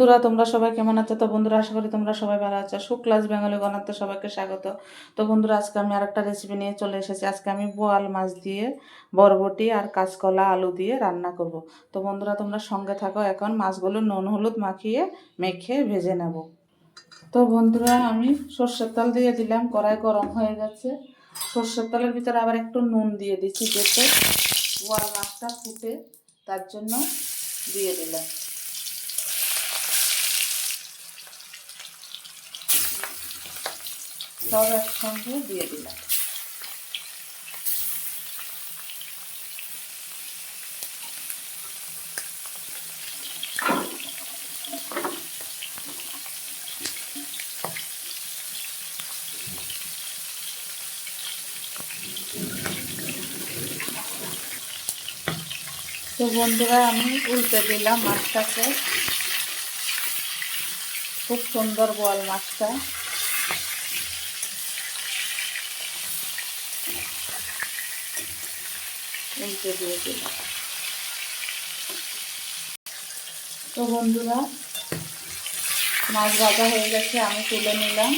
বন্ধুরা, তোমরা সবাই কেমন আছো? তো বন্ধুরা, আশা করি তোমরা সবাই ভালো আছো। সুক্লাস বেঙ্গলি গণাতে সবাইকে স্বাগত। তো বন্ধুরা, আজকে আমি আরেকটা রেসিপি নিয়ে চলে এসেছি। আজকে আমি বোয়াল মাছ দিয়ে, বরবটি আর কাঁচকলা, আলু দিয়ে রান্না করব। তো বন্ধুরা, তোমরা সঙ্গে থাকো। এখন মাছগুলো নুন হলুদ মাখিয়ে মেখে ভেজে নেব। তো বন্ধুরা, আমি সর্ষের তেল দিয়ে দিলাম। কড়াই গরম হয়ে গেছে। সর্ষের তেলের ভিতরে আবার একটু নুন দিয়ে দিচ্ছি, যাতে বোয়াল মাছটা ফুটে। তার জন্য দিয়ে দিলাম। সব একসঙ্গে দিয়ে দিলাম। তো বন্ধুরা আমি উল্টে দিলাম মাছটাকে। খুব সুন্দর বোয়াল মাছটা। উল্টে দিয়ে দিলাম। তো বন্ধুরা, মাছ ভাজা হয়ে গেছে, আমি তুলে নিলাম।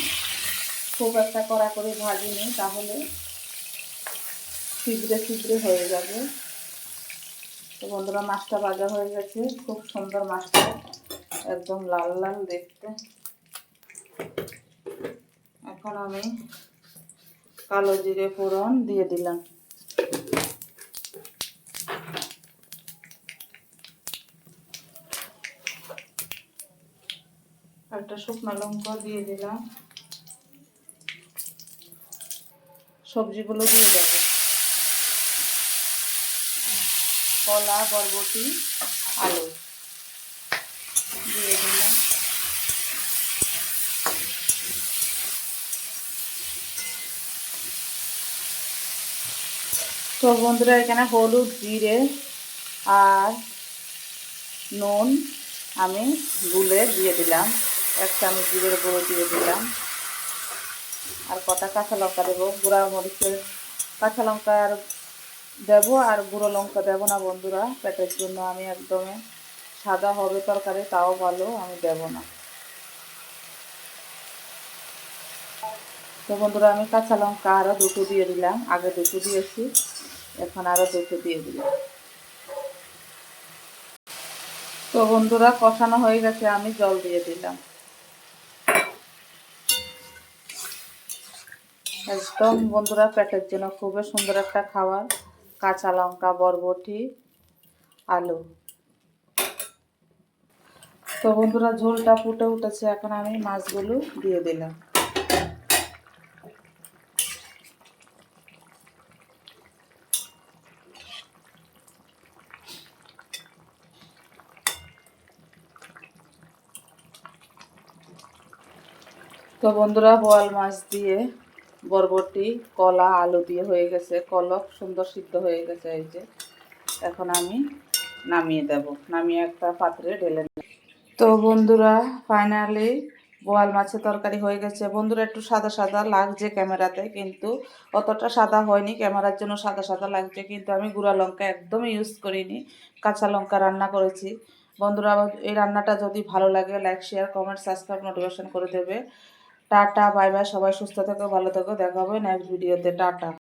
খুব একটা কড়া করে ভাজিনি, তাহলে ছিদ্রে ছিদ্রে হয়ে যাবে। তো বন্ধুরা, মাছটা ভাজা হয়ে গেছে, খুব সুন্দর মাছটা, একদম লাল লাল দেখতে। এখন আমি কালো জিরে ফোড়ন দিয়ে দিলাম। একটা শুকনো লঙ্কা দিয়ে দিলাম। সবজিগুলো দিয়ে দেবো কলা, বরবটি, আলু দিয়ে দিলাম। তো বন্ধুরা, এখানে হলুদ, জিরে আর নুন আমি গুলে দিয়ে দিলাম। এক চামচ জিরের গুঁড়ো দিয়ে দিলাম। আর কটা কাঁচা লঙ্কা দেবো, গুঁড়া মরিচের কাঁচা লঙ্কা আর দেবো আর গুঁড়ো লঙ্কা দেবো না বন্ধুরা, পেটের জন্য আমি একদমই সাদা হবে তরকারি, তাও ভালো, আমি দেব না। তো বন্ধুরা, আমি কাঁচা লঙ্কা আরও দুটো দিয়ে দিলাম, আগে দুটো দিয়েছি, এখন আরও দুটো দিয়ে দিলাম। তো বন্ধুরা, কষানো হয়ে গেছে, আমি জল দিয়ে দিলাম। একদম বন্ধুরা, পেটের জন্য খুবই সুন্দর একটা খাবার। কাঁচা লঙ্কা, বরবটি, আলু। তো বন্ধুরা, ঝোলটা ফুটে উঠেছে, এখন আমি মাছগুলো দিয়ে দিলাম। তো বন্ধুরা, বোয়াল মাছ দিয়ে বরবটি, কলা, আলু দিয়ে হয়ে গেছে। কলক সুন্দর সিদ্ধ হয়ে গেছে এই যে। এখন আমি নামিয়ে দেব। নামিয়ে একটা পাত্রে ঢেলে নেব। তো বন্ধুরা ফাইনালি বোয়াল মাছের তরকারি হয়ে গেছে। বন্ধুরা, একটু সাদা সাদা লাগছে ক্যামেরাতে, কিন্তু অতটা সাদা হয়নি। ক্যামেরার জন্য সাদা সাদা লাগছে, কিন্তু আমি গুঁড়া লঙ্কা একদমই ইউজ করিনি। কাঁচা লঙ্কা রান্না করেছি। বন্ধুরা এই রান্নাটা যদি ভালো লাগে like share comment subscribe notification করে দেবে। টাটা বাই বাই সবাই সুস্থ থেকো ভালো থেকো দেখা হবে নেক্সট ভিডিওতে টাটা।